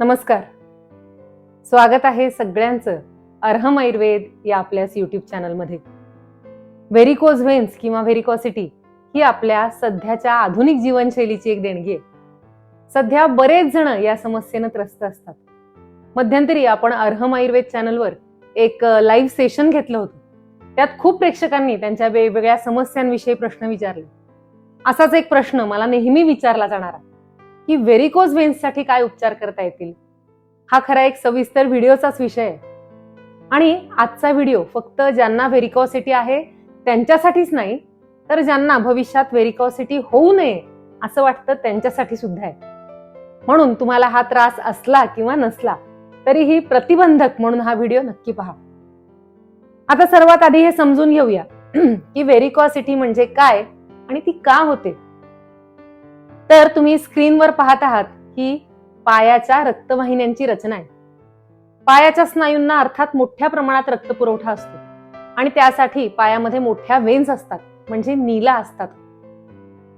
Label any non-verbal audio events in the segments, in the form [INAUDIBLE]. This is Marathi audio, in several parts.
नमस्कार. स्वागत आहे सगळ्यांचं अर्हम आयुर्वेद या आपल्याच युट्यूब चॅनलमध्ये व्हेरिकोज व्हेन्स किंवा व्हेरिकॉसिटी ही आपल्या सध्याच्या आधुनिक जीवनशैलीची एक देणगी आहे. सध्या बरेच जण या समस्येनं त्रस्त असतात. मध्यंतरी आपण अर्हम आयुर्वेद चॅनलवर एक लाईव्ह सेशन घेतलं होतं. त्यात खूप प्रेक्षकांनी त्यांच्या वेगवेगळ्या समस्यांविषयी प्रश्न विचारले. असाच एक प्रश्न मला नेहमी विचारला जाणारा. की व्हेरिकोज व्हेन्ससाठी काय उपचार करता येतील? हा खरा एक सविस्तर व्हिडिओचाच विषय आहे. आणि आजचा व्हिडिओ फक्त ज्यांना व्हेरिकॉसिटी आहे त्यांच्यासाठीच नाही तर ज्यांना भविष्यात व्हेरिकॉसिटी होऊ नये असं वाटतं त्यांच्यासाठी सुद्धा आहे. म्हणून तुम्हाला हा त्रास असला किंवा नसला तरीही प्रतिबंधक म्हणून हा व्हिडिओ नक्की पहा. आता सर्वात आधी हे समजून घेऊया [CLEARS THROAT] की व्हेरिकॉसिटी म्हणजे काय आणि ती का होते? तर तुम्ही स्क्रीनवर पाहत आहात ही पायाच्या रक्तवाहिन्यांची रचना आहे. पायाच्या स्नायूंना अर्थात मोठ्या प्रमाणात रक्तपुरवठा असतो. आणि त्यासाठी पायामध्ये मोठ्या वेन्स असतात म्हणजे नीला असतात.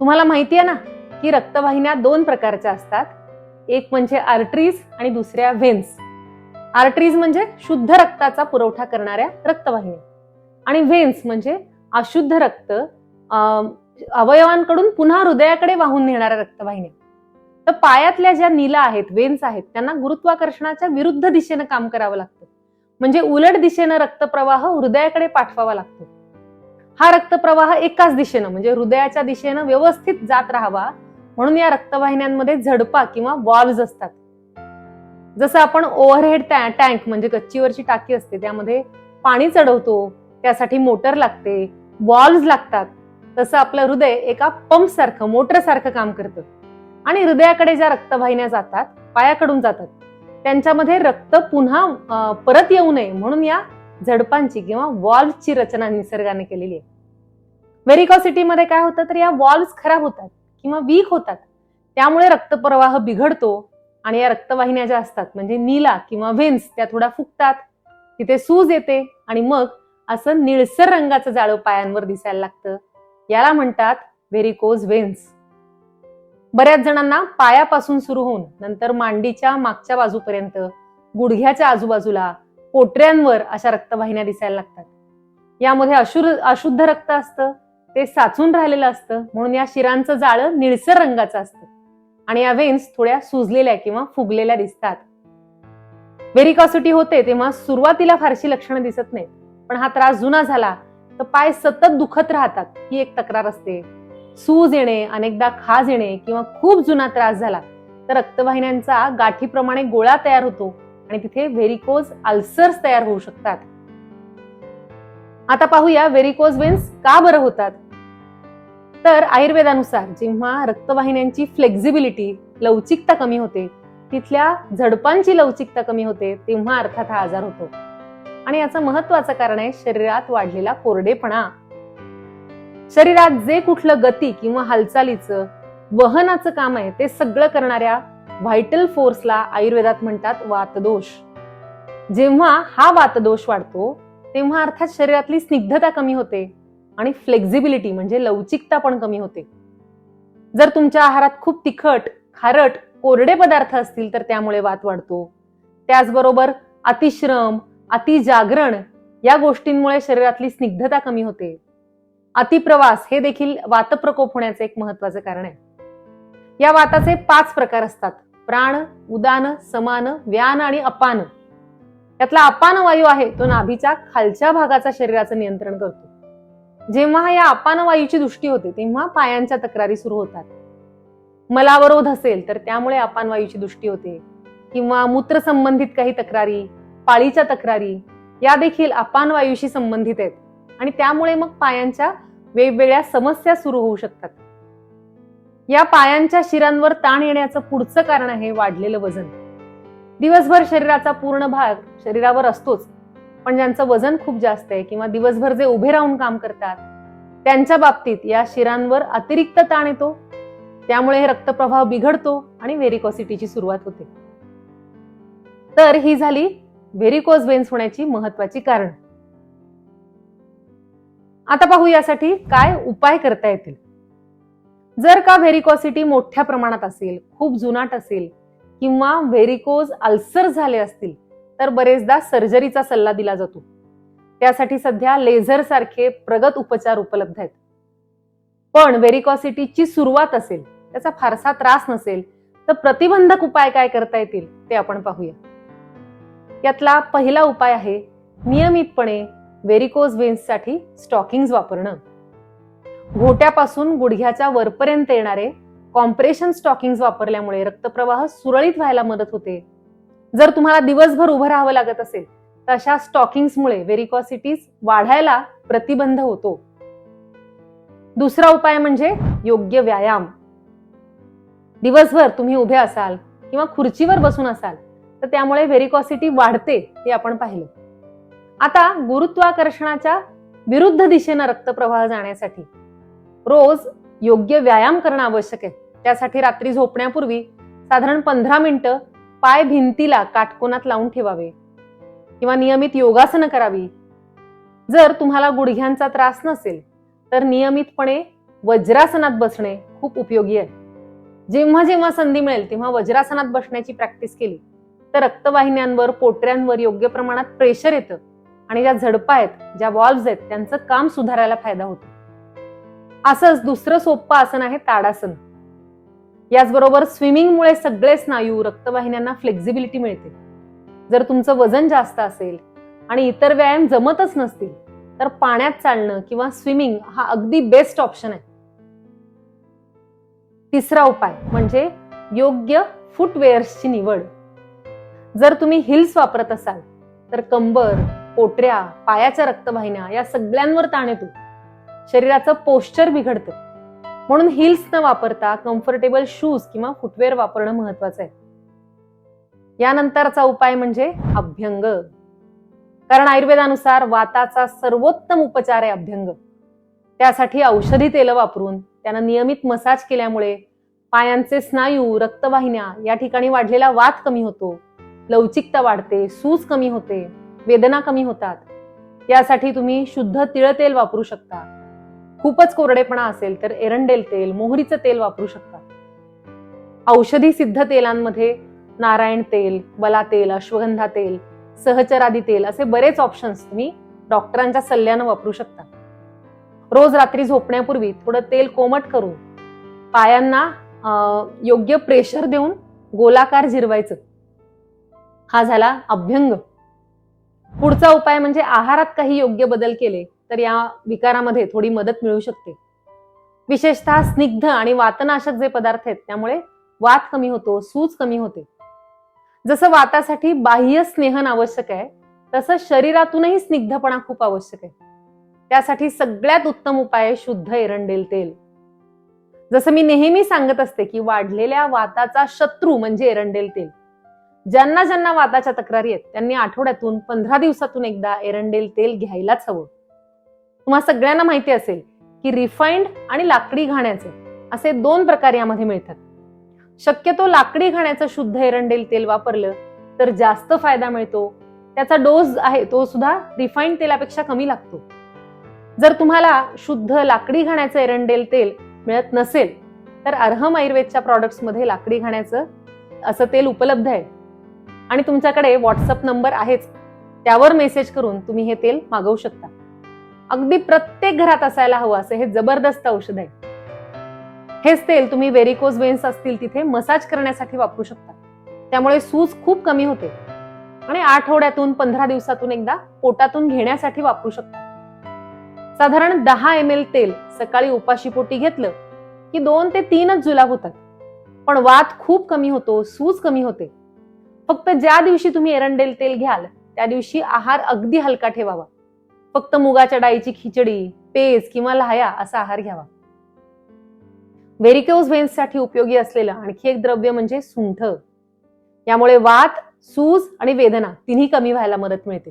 तुम्हाला माहिती आहे ना की रक्तवाहिन्या दोन प्रकारच्या असतात. एक म्हणजे आर्टरीज आणि दुसऱ्या व्हेन्स आर्टरीज म्हणजे शुद्ध रक्ताचा पुरवठा करणाऱ्या रक्तवाहिन्या. आणि व्हेन्स म्हणजे अशुद्ध रक्त अवयवांकडून पुन्हा हृदयाकडे वाहून नेणाऱ्या रक्तवाहिन्या. तर पायातल्या ज्या नीला आहेत वेन्स आहेत त्यांना गुरुत्वाकर्षणाच्या विरुद्ध दिशेनं काम करावं लागतं. म्हणजे उलट दिशेनं रक्तप्रवाह हृदयाकडे पाठवावा लागतो. हा रक्तप्रवाह एकाच दिशेनं म्हणजे हृदयाच्या दिशेनं व्यवस्थित जात राहावा म्हणून या रक्तवाहिन्यांमध्ये झडपा किंवा वॉल्व्ज असतात. जसं आपण ओव्हरहेड टँक म्हणजे गच्चीवरची टाकी असते त्यामध्ये पाणी चढवतो त्यासाठी मोटर लागते वॉल्व्ज लागतात. तसं आपलं हृदय एका पंप सारखं मोटर सारखं काम करतं. आणि हृदयाकडे ज्या रक्तवाहिन्या जातात पायाकडून जातात त्यांच्यामध्ये रक्त पुन्हा परत येऊ नये म्हणून या झडपांची किंवा वॉल्व्हची रचना निसर्गाने केलेली आहे. व्हेरिकॉसिटीमध्ये काय होतं तर या वॉल्व्स खराब होतात किंवा वीक होतात. त्यामुळे रक्तप्रवाह बिघडतो आणि या रक्तवाहिन्या ज्या असतात म्हणजे नीला किंवा व्हेन्स त्या थोड्या फुगतात. तिथे सूज येते आणि मग असं निळसर रंगाचं जाळं पायांवर दिसायला लागतं. याला म्हणतात व्हेरिकोज व्हेन्स बऱ्याच जणांना पायापासून सुरू होऊन नंतर मांडीच्या मागच्या बाजूपर्यंत गुडघ्याच्या आजूबाजूला पोटऱ्यांवर अशा रक्तवाहिन्या दिसायला लागतात. यामध्ये अशुद्ध अशुद्ध रक्त असतं ते साचून राहिलेलं असतं म्हणून या शिरांचं जाळं निळसर रंगाचं असतं. आणि या वेन्स थोड्या सुजलेल्या किंवा फुगलेल्या दिसतात. व्हेरिकॉसिटी होते तेव्हा सुरुवातीला फारशी लक्षणं दिसत नाहीत पण हा त्रास जुना झाला तर पाय सतत दुखत राहतात ही एक तक्रार असते. सूज येणे अनेकदा खाज येणे किंवा खूप जुना त्रास झाला तर रक्तवाहिन्यांचा गाठीप्रमाणे गोळा तयार होतो आणि तिथे व्हेरिकोज अल्सर्स तयार होऊ शकतात. आता पाहूया व्हेरिकोज वेन्स का बरं होतात? तर आयुर्वेदानुसार जेव्हा रक्तवाहिन्यांची फ्लेक्झिबिलिटी लवचिकता कमी होते तिथल्या झडपांची लवचिकता कमी होते तेव्हा अर्थात हा आजार होतो. आणि याचं महत्वाचं कारण आहे शरीरात वाढलेला कोरडेपणा. शरीरात जे कुठलं गती किंवा हालचालीचं वहनाचं काम आहे ते सगळं करणाऱ्या व्हायटल फोर्सला आयुर्वेदात म्हणतात वातदोष. जेव्हा हा वातदोष वाढतो तेव्हा अर्थात शरीरातली स्निग्धता कमी होते आणि फ्लेक्झिबिलिटी म्हणजे लवचिकता पण कमी होते. जर तुमच्या आहारात खूप तिखट खारट कोरडे पदार्थ असतील तर त्यामुळे वात वाढतो. त्याचबरोबर अतिश्रम अतिजागरण या गोष्टींमुळे शरीरातली स्निग्धता कमी होते. अतिप्रवास हे देखील वातप्रकोप होण्याचे एक महत्वाचं कारण आहे. या वाताचे पाच प्रकार असतात. प्राण उदान समान व्यान आणि अपान. यातला अपान वायू आहे तो नाभीच्या खालच्या भागाचा शरीराचं नियंत्रण करतो. जेव्हा या अपान वायूची दृष्टी होते तेव्हा पायांच्या तक्रारी सुरू होतात. मलावरोध असेल तर त्यामुळे अपान वायूची दृष्टी होते. किंवा मूत्र संबंधित काही तक्रारी पाळीच्या तक्रारी या देखील अपान वायूशी संबंधित आहेत. आणि त्यामुळे मग पायांच्या वेगवेगळ्या समस्या सुरू होऊ शकतात. या पायांच्या शिरांवर ताण येण्याचं पुढचं कारण आहे वाढलेलं वजन. दिवसभर शरीराचा पूर्ण भाग शरीरावर असतोच. पण ज्यांचं वजन खूप जास्त आहे किंवा दिवसभर जे उभे राहून काम करतात त्यांच्या बाबतीत या शिरांवर अतिरिक्त ताण येतो. त्यामुळे हे रक्तप्रवाह बिघडतो आणि व्हेरिकॉसिटीची सुरुवात होते. तर ही झाली व्हेरिकोज वेन्स होण्याची महत्वाची कारण. आता पाहू यासाठी काय उपाय करता येतील. जर का व्हेरिकॉसिटी मोठ्या प्रमाणात असेल खूप जुनाट असेल किंवा व्हेरिकोज अल्सर झाले असतील तर बरेचदा सर्जरीचा सल्ला दिला जातो. त्यासाठी सध्या लेझर सारखे प्रगत उपचार उपलब्ध आहेत. पण व्हेरिकॉसिटीची सुरुवात असेल त्याचा फारसा त्रास नसेल तर प्रतिबंधक उपाय काय करता येतील ते आपण पाहूया. यातला पहिला उपाय आहे नियमितपणे व्हेरिकोज वेन्ससाठी स्टॉकिंग्स वापरणं. घोट्यापासून गुडघ्याच्या वरपर्यंत येणारे कॉम्प्रेशन स्टॉकिंग्स वापरल्यामुळे रक्तप्रवाह सुरळीत व्हायला मदत होते. जर तुम्हाला दिवसभर उभं राहावं लागत असेल तर अशा स्टॉकिंग्समुळे व्हेरिकॉसिटीज वाढायला प्रतिबंध होतो. दुसरा उपाय म्हणजे योग्य व्यायाम. दिवसभर तुम्ही उभे असाल किंवा खुर्चीवर बसून असाल तर त्यामुळे व्हेरिकॉसिटी वाढते हे आपण पाहिलं. आता गुरुत्वाकर्षणाच्या विरुद्ध दिशेनं रक्तप्रवाह जाण्यासाठी रोज योग्य व्यायाम करणं आवश्यक आहे. त्यासाठी रात्री झोपण्यापूर्वी साधारण पंधरा मिनिटं पाय भिंतीला काटकोनात लावून ठेवावे किंवा नियमित योगासनं करावी. जर तुम्हाला गुडघ्यांचा त्रास नसेल तर नियमितपणे वज्रासनात बसणे खूप उपयोगी आहे. जेव्हा जेव्हा संधी मिळेल तेव्हा वज्रासनात बसण्याची प्रॅक्टिस केली. तर रक्तवाहिन्यांवर पोटऱ्यांवर योग्य प्रमाणात प्रेशर येतं आणि ज्या झडपा आहेत ज्या वॉल्व्स आहेत त्यांचं काम सुधारायला फायदा होतो. असंच दुसरं सोपं आसन आहे ताडासन. याचबरोबर स्विमिंगमुळे सगळे स्नायू रक्तवाहिन्यांना फ्लेक्झिबिलिटी मिळते. जर तुमचं वजन जास्त असेल आणि इतर व्यायाम जमतच नसतील तर पाण्यात चालणं किंवा स्विमिंग हा अगदी बेस्ट ऑप्शन आहे. तिसरा उपाय म्हणजे योग्य फुटवेअर्सची निवड. जर तुम्ही हिल्स वापरत असाल तर कंबर पोटऱ्या पायाच्या रक्तवाहिन्या या सगळ्यांवर ताण येतो. शरीराचं पोश्चर बिघडतं. म्हणून हिल्स न वापरता कम्फर्टेबल शूज किंवा फुटवेअर वापरणं महत्वाचं आहे. यानंतरचा उपाय म्हणजे अभ्यंग. कारण आयुर्वेदानुसार वाताचा सर्वोत्तम उपचार आहे अभ्यंग. त्यासाठी औषधी तेल वापरून त्यांना नियमित मसाज केल्यामुळे पायांचे स्नायू रक्तवाहिन्या या ठिकाणी वाढलेला वात कमी होतो. लवचिकता वाढते सूज कमी होते वेदना कमी होतात. यासाठी तुम्ही शुद्ध तिळ तेल वापरू शकता. खूपच कोरडेपणा असेल तर एरंडेल तेल मोहरीचं तेल वापरू शकता. औषधी सिद्ध तेलांमध्ये नारायण तेल बला तेल अश्वगंधा तेल सहचरादी तेल असे बरेच ऑप्शन्स तुम्ही डॉक्टरांच्या सल्ल्यानं वापरू शकता. रोज रात्री झोपण्यापूर्वी थोडं तेल कोमट करून पायांना अं, योग्य प्रेशर देऊन गोलाकार जिरवायचं. हा झाला अभ्यंग. पुढचा उपाय म्हणजे आहारात काही योग्य बदल केले तर या विकारामध्ये थोडी मदत मिळू शकते. विशेषतः स्निग्ध आणि वातनाशक जे पदार्थ आहेत त्यामुळे वात कमी होतो सूज कमी होते. जसं वातासाठी बाह्य स्नेहन आवश्यक आहे तसं शरीरातूनही स्निग्धपणा खूप आवश्यक आहे. त्यासाठी सगळ्यात उत्तम उपाय शुद्ध एरंडेल तेल. जसं मी नेहमी सांगत असते की वाढलेल्या वाताचा शत्रू म्हणजे एरंडेल तेल. ज्यांना ज्यांना वादाच्या तक्रारी आहेत त्यांनी आठवड्यातून पंधरा दिवसातून एकदा एरंडेल तेल घ्यायलाच हवं. तुम्हा सगळ्यांना माहिती असेल की रिफाईंड आणि लाकडी घाण्याचे असे दोन प्रकार यामध्ये मिळतात. शक्यतो लाकडी घाण्याचं शुद्ध एरंडेल तेल वापरलं तर जास्त फायदा मिळतो. त्याचा डोस आहे तो सुद्धा रिफाईंड तेलापेक्षा कमी लागतो. जर तुम्हाला शुद्ध लाकडी घाण्याचं एरंडेल तेल मिळत नसेल तर अर्हम आयुर्वेदच्या प्रॉडक्ट्समध्ये लाकडी घाण्याचं असं तेल उपलब्ध आहे. आणि तुमच्याकडे व्हॉट्सअप नंबर आहेच. त्यावर मेसेज करून तुम्ही हे तेल मागवू शकता. अगदी प्रत्येक घरात असायला हवं असं हे जबरदस्त औषध आहे. हेच तेल तुम्ही वेरिकोज वेन्स असतील तिथे मसाज करण्यासाठी वापरू शकता. त्यामुळे सूज खूप कमी होते. आणि आठवड्यातून पंधरा दिवसातून एकदा पोटातून घेण्यासाठी वापरू शकता. साधारण दहा एम एल तेल सकाळी उपाशीपोटी घेतलं की दोन ते तीनच जुलाब होतात. पण वात खूप कमी होतो सूज कमी होते. फक्त ज्या दिवशी तुम्ही एरंडेल तेल घ्याल त्या दिवशी आहार अगदी हलका ठेवावा. फक्त मुगाच्या डाळीची खिचडी पेज किंवा लाह्या असा आहार घ्यावा. व्हेरिकोजसाठी उपयोगी असलेलं आणखी एक द्रव्य म्हणजे सुंठ. यामुळे वात सूज आणि वेदना तिन्ही कमी व्हायला मदत मिळते.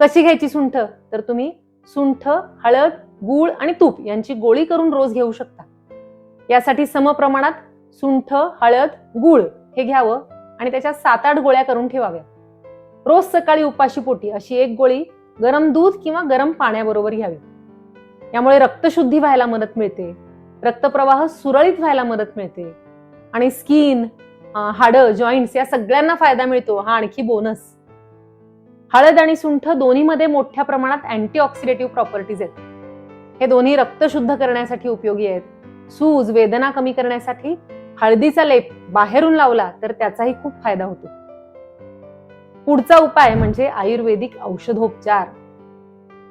कशी घ्यायची सुंठ? तर तुम्ही सुंठ हळद गूळ आणि तूप यांची गोळी करून रोज घेऊ शकता. यासाठी समप्रमाणात सुंठ हळद गूळ हे घ्यावं. आणि त्याच्या सात आठ गोळ्या करून ठेवाव्या. रोज सकाळी उपाशी पोटी अशी एक गोळी गरम दूध किंवा गरम पाण्याबरोबर घ्यावी. यामुळे रक्तशुद्धी व्हायला मदत मिळते रक्तप्रवाह सुरळीत व्हायला मदत मिळते आणि स्किन हाडं जॉईंट्स या सगळ्यांना फायदा मिळतो हा आणखी बोनस. हळद आणि सुंठ दोन्हीमध्ये मोठ्या प्रमाणात अँटीऑक्सिडेटिव्ह प्रॉपर्टीज आहेत. हे दोन्ही रक्त शुद्ध करण्यासाठी उपयोगी आहेत. सूज वेदना कमी करण्यासाठी हळदीचा लेप बाहेरून लावला तर त्याचाही खूप फायदा होतो. पुढचा उपाय म्हणजे आयुर्वेदिक औषधोपचार.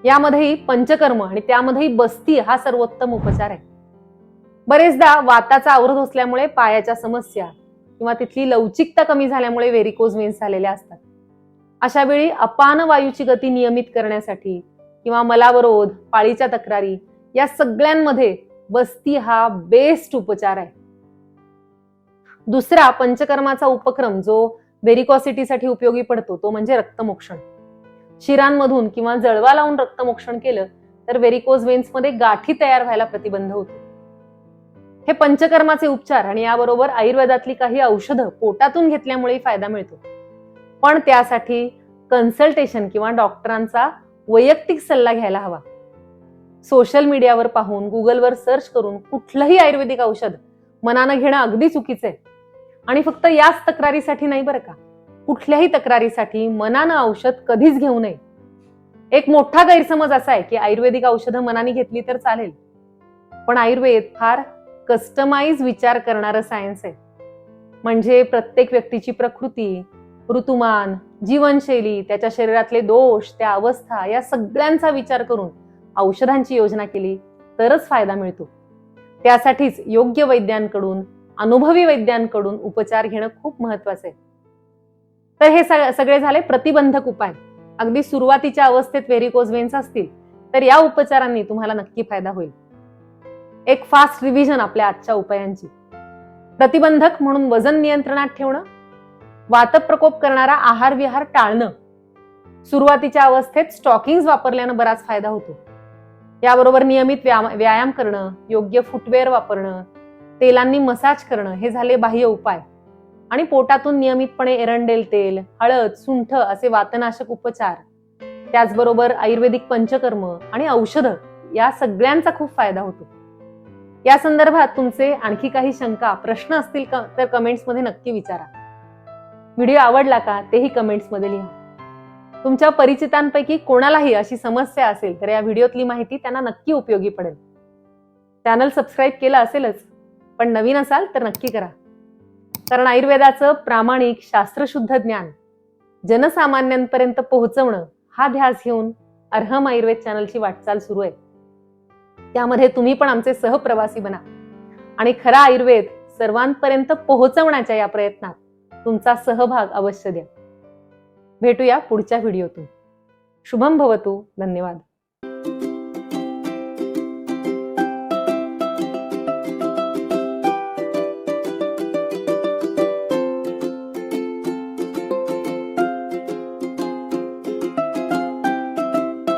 यामध्येही पंचकर्म आणि त्यामध्येही बस्ती हा सर्वोत्तम उपचार आहे. बरेचदा वाताचा अवरोध असल्यामुळे पायाच्या समस्या किंवा तिथली लवचिकता कमी झाल्यामुळे व्हेरिकोज वेन्स झालेल्या असतात. अशा वेळी अपान वायूची गती नियमित करण्यासाठी किंवा मलावरोध पाळीच्या तक्रारी या सगळ्यांमध्ये बस्ती हा बेस्ट उपचार आहे. दुसरा पंचकर्माचा उपक्रम जो व्हेरिकॉसिटीसाठी उपयोगी पडतो तो म्हणजे रक्तमोक्षण. शिरांमधून किंवा जळवा लावून रक्तमोक्षण केलं तर व्हेरिकोज वेन्समध्ये गाठी तयार व्हायला प्रतिबंध होतो. हे पंचकर्माचे उपचार आणि याबरोबर आयुर्वेदातली काही औषधं पोटातून घेतल्यामुळे फायदा मिळतो. पण त्यासाठी कन्सल्टेशन किंवा डॉक्टरांचा वैयक्तिक सल्ला घ्यायला हवा. सोशल मीडियावर पाहून गुगलवर सर्च करून कुठलंही आयुर्वेदिक औषध मनानं घेणं अगदी चुकीचं आहे. आणि फक्त याच तक्रारीसाठी नाही बरं का? कुठल्याही तक्रारीसाठी मनानं औषध कधीच घेऊ नये. एक मोठा गैरसमज असा आहे की आयुर्वेदिक औषधं मनाने घेतली तर चालेल. पण आयुर्वेद फार कस्टमाइज विचार करणारं सायन्स आहे. म्हणजे प्रत्येक व्यक्तीची प्रकृती ऋतुमान जीवनशैली त्याच्या शरीरातले दोष त्या अवस्था या सगळ्यांचा विचार करून औषधांची योजना केली तरच फायदा मिळतो. त्यासाठीच योग्य वैद्यांकडून अनुभवी वैद्यांकडून उपचार घेणं खूप महत्वाचं आहे. तर हे सग- सगळे झाले प्रतिबंधक उपाय. अगदी सुरुवातीच्या अवस्थेत व्हेरिकोज वेन्स असतील तर या उपचारांनी तुम्हाला नक्की फायदा होईल. एक फास्ट रिव्हिजन आपल्या आजच्या उपायांची. प्रतिबंधक म्हणून वजन नियंत्रणात ठेवणं वातप्रकोप करणारा आहार विहार टाळणं. सुरुवातीच्या अवस्थेत स्टॉकिंग वापरल्यानं बराच फायदा होतो. याबरोबर नियमित व्यायाम व्यायाम करणं योग्य फुटवेअर वापरणं तेलांनी मसाज करणं हे झाले बाह्य उपाय. आणि पोटातून नियमितपणे एरंडेल तेल हळद सुंठ असे वातनाशक उपचार. त्याचबरोबर आयुर्वेदिक पंचकर्म आणि औषधं या सगळ्यांचा खूप फायदा होतो. या संदर्भात तुमचे आणखी काही शंका प्रश्न असतील का तर कमेंट्समध्ये नक्की विचारा. व्हिडिओ आवडला का तेही कमेंट्समध्ये लिहा. तुमच्या परिचितांपैकी कोणालाही अशी समस्या असेल तर या व्हिडिओतली माहिती त्यांना नक्की उपयोगी पडेल. चॅनल सबस्क्राईब केलं असेलच पण नवीन असाल तर नक्की करा. कारण आयुर्वेदाचं प्रामाणिक शास्त्रशुद्ध ज्ञान जनसामान्यांपर्यंत पोहोचवणं हा ध्यास घेऊन अर्हम आयुर्वेद चॅनलची वाटचाल सुरू आहे. त्यामध्ये तुम्ही पण आमचे सहप्रवासी बना. आणि खरा आयुर्वेद सर्वांपर्यंत पोहोचवण्याच्या या प्रयत्नात तुमचा सहभाग अवश्य द्या. भेटूया पुढच्या व्हिडिओतून. शुभम भवतु. धन्यवाद.